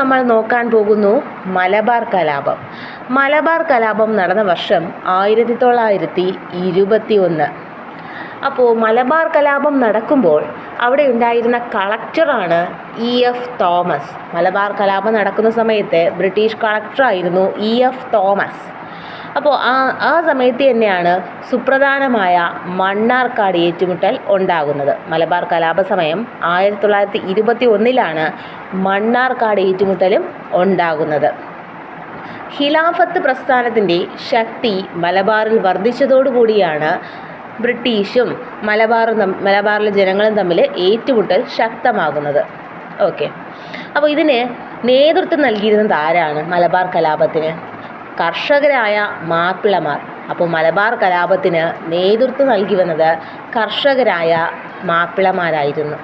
നമ്മൾ നോക്കാൻ പോകുന്നു മലബാർ കലാപം. മലബാർ കലാപം നടന്ന വർഷം ആയിരത്തി തൊള്ളായിരത്തി ഇരുപത്തി ഒന്ന് അപ്പോൾ മലബാർ കലാപം നടക്കുമ്പോൾ അവിടെ ഉണ്ടായിരുന്ന കളക്ടറാണ് ഇ എഫ് തോമസ്. മലബാർ കലാപം നടക്കുന്ന സമയത്ത് ബ്രിട്ടീഷ് കളക്ടറായിരുന്നു ഇ എഫ് തോമസ്. അപ്പോൾ ആ ആ സമയത്ത് തന്നെയാണ് സുപ്രധാനമായ മണ്ണാർക്കാട് ഏറ്റുമുട്ടൽ ഉണ്ടാകുന്നത്. മലബാർ കലാപ സമയം ആയിരത്തി തൊള്ളായിരത്തി ഇരുപത്തി ഒന്നിലാണ് മണ്ണാർക്കാട് ഏറ്റുമുട്ടലും ഉണ്ടാകുന്നത്. ഖിലാഫത്ത് പ്രസ്ഥാനത്തിന്റെ ശക്തി മലബാറിൽ വർദ്ധിച്ചതോടുകൂടിയാണ് ബ്രിട്ടീഷും മലബാറും മലബാറിലെ ജനങ്ങളും തമ്മിൽ ഏറ്റുമുട്ടൽ ശക്തമാകുന്നത്. ഓക്കെ. അപ്പോൾ ഇതിന് നേതൃത്വം നൽകിയിരുന്നത് ആരാണ്? മലബാർ കലാപത്തിന്. കർഷകരായ മാപ്പിളമാർ. അപ്പോൾ മലബാർ കലാപത്തിന് നേതൃത്വം നൽകി വന്നത് കർഷകരായ മാപ്പിളമാരായിരുന്നു.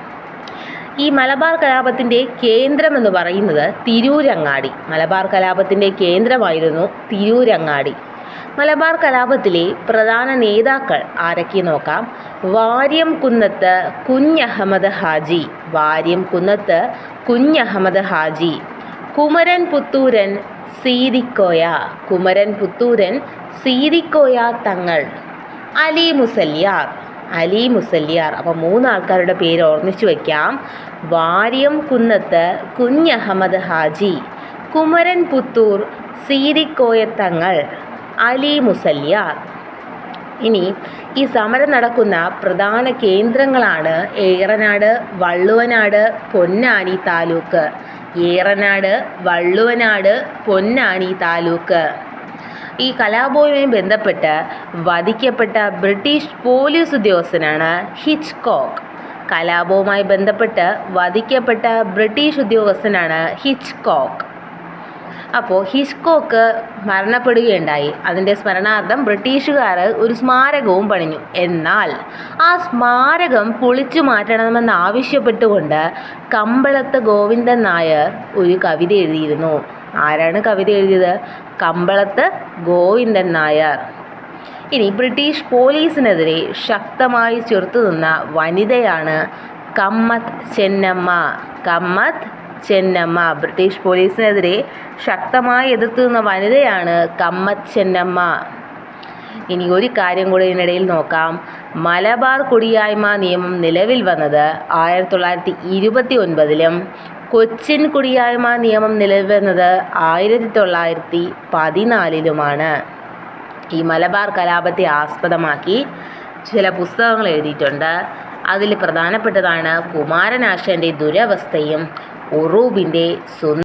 ഈ മലബാർ കലാപത്തിന്റെ കേന്ദ്രമെന്ന് പറയുന്നത് തിരൂരങ്ങാടി. മലബാർ കലാപത്തിന്റെ കേന്ദ്രമായിരുന്നു തിരൂരങ്ങാടി. മലബാർ കലാപത്തിലെ പ്രധാന നേതാക്കൾ ആരൊക്കെ നോക്കാം? വാര്യം കുന്നത്ത് കുഞ്ഞഹമ്മദ് ഹാജി. വാര്യം കുന്നത്ത് കുഞ്ഞഹമ്മദ് ഹാജി. കുമരൻ പുത്തൂരൻ സീതിക്കോയ കുമരൻ പുത്തൂരൻ സീതിക്കോയ തങ്ങൾ. അലി മുസല്യാർ അലി മുസല്യാർ. അപ്പോൾ മൂന്ന് ആൾക്കാരുടെ പേര് ഓർമ്മിച്ചു വയ്ക്കാം വാര്യം കുന്നത്ത് കുഞ്ഞഹമ്മദ് ഹാജി കുമരൻ പുത്തൂർ സീതിക്കോയ തങ്ങൾ അലി മുസല്യാർ. ഇനി ഈ സമരം നടക്കുന്ന പ്രധാന കേന്ദ്രങ്ങളാണ് ഏറനാട് വള്ളുവനാട് പൊന്നാനി താലൂക്ക്. ഏറനാട് വള്ളുവനാട് പൊന്നാനി താലൂക്ക്. ഈ കലാപവുമായി ബന്ധപ്പെട്ട് വധിക്കപ്പെട്ട ബ്രിട്ടീഷ് പോലീസ് ഉദ്യോഗസ്ഥനാണ് ഹിച്ച്കോക്ക്. കലാപവുമായി ബന്ധപ്പെട്ട് വധിക്കപ്പെട്ട ബ്രിട്ടീഷ് ഉദ്യോഗസ്ഥനാണ് ഹിച്ച്കോക്ക്. അപ്പോൾ ഹിസ്കോക്ക് മരണപ്പെടുകയുണ്ടായി. അതിന്റെ സ്മരണാർത്ഥം ബ്രിട്ടീഷുകാർ ഒരു സ്മാരകവും പണിഞ്ഞു. എന്നാൽ ആ സ്മാരകം പൊളിച്ചു മാറ്റണമെന്ന് ആവശ്യപ്പെട്ടുകൊണ്ട് കമ്പളത്ത് ഗോവിന്ദൻ നായർ ഒരു കവിത എഴുതിയിരുന്നു. ആരാണ് കവിത എഴുതിയത്? കമ്പളത്ത് ഗോവിന്ദൻ നായർ. ഇനി ബ്രിട്ടീഷ് പോലീസിനെതിരെ ശക്തമായി ചെറുത്തുനിന്ന വനിതയാണ് കമ്മത്ത് ചെന്നമ്മ. കമ്മത്ത് ചെന്നമ്മ. ബ്രിട്ടീഷ് പോലീസിനെതിരെ ശക്തമായി എതിർത്തു നിന്ന വനിതയാണ് കമ്മത്ത് ചെന്നമ്മ. ഇനി ഒരു കാര്യം കൂടി ഇതിനിടയിൽ നോക്കാം. മലബാർ കുടിയായ്മ നിയമം നിലവിൽ വന്നത് ആയിരത്തി തൊള്ളായിരത്തി ഇരുപത്തി ഒൻപതിലും കൊച്ചിൻ കുടിയായ്മ നിയമം നിലവിൽ വന്നത് ആയിരത്തി തൊള്ളായിരത്തി പതിനാലിലുമാണ് ഈ മലബാർ കലാപത്തെ ആസ്പദമാക്കി ചില പുസ്തകങ്ങൾ എഴുതിയിട്ടുണ്ട്. അതിൽ പ്രധാനപ്പെട്ടതാണ് കുമാരനാശാന്റെ ദുരവസ്ഥയും ഉറൂബിന്റെ സുന്ദ